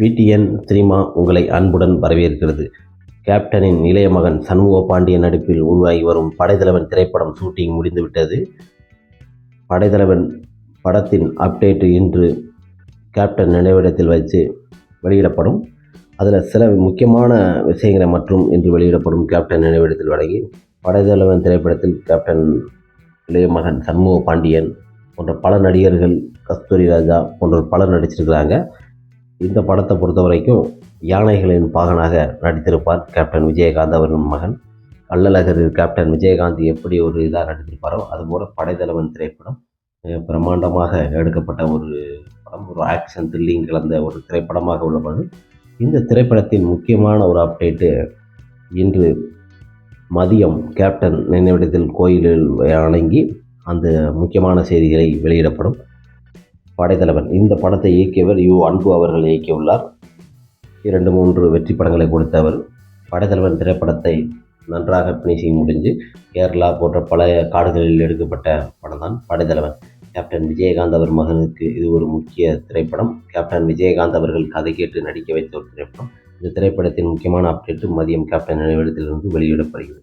PTN cinema உங்களை அன்புடன் வரவேற்கிறது. கேப்டனின் இளைய மகன் சண்முக பாண்டியன் நடிப்பில் உருவாகி வரும் படைத்தலைவன் திரைப்படம் ஷூட்டிங் முடிந்துவிட்டது. படைத்தலைவன் படத்தின் அப்டேட் இன்று கேப்டன் நினைவிடத்தில் வச்சு வெளியிடப்படும். அதில் சில முக்கியமான விஷயங்களை மற்றும் இன்று வெளியிடப்படும் கேப்டன் நினைவிடத்தில் வழங்கி படைத்தலைவன் திரைப்படத்தில் கேப்டன் இளைய மகன் சண்முக பாண்டியன் போன்ற பல நடிகர்கள் கஸ்தூரி ராஜா போன்றோர் பலர் நடிச்சிருக்கிறாங்க. இந்த படத்தை பொறுத்த வரைக்கும் யானைகளின் பாகனாக நடித்திருப்பார் கேப்டன் விஜயகாந்த் அவரின் மகன். கள்ளழகர் கேப்டன் விஜயகாந்த் எப்படி ஒரு இதாக நடித்திருப்பாரோ அதுபோல் படைத்தலைவன் திரைப்படம் பிரம்மாண்டமாக எடுக்கப்பட்ட ஒரு படம் ஒரு ஆக்ஷன் த்ரில்லிங் கலந்த ஒரு திரைப்படமாக உள்ளபோது இந்த திரைப்படத்தின் முக்கியமான ஒரு அப்டேட்டு இன்று மதியம் கேப்டன் நினைவிடத்தில் கோயிலில் வணங்கி அந்த முக்கியமான செய்திகளை வெளியிடப்படும். படைத்தலைவன். இந்த படத்தை இயக்கியவர் யு அன்பு அவர்கள் இயக்கியுள்ளார். இரண்டு மூன்று வெற்றி படங்களை கொடுத்தவர். படைத்தலைவன் திரைப்படத்தை நன்றாக ஃபினிஷிங் முடிஞ்சு கேரளா போன்ற பல காடுகளில் எடுக்கப்பட்ட படம் தான் படைத்தலைவன். கேப்டன் விஜயகாந்த் அவர் மகனுக்கு இது ஒரு முக்கிய திரைப்படம். கேப்டன் விஜயகாந்த் அவர்கள் கதை கேட்டு நடிக்க வைத்த ஒரு திரைப்படம். இந்த திரைப்படத்தின் முக்கியமான அப்டேட்டு மதியம் கேப்டன் நினைவிடத்திலிருந்து வெளியிடப்படுகிறது.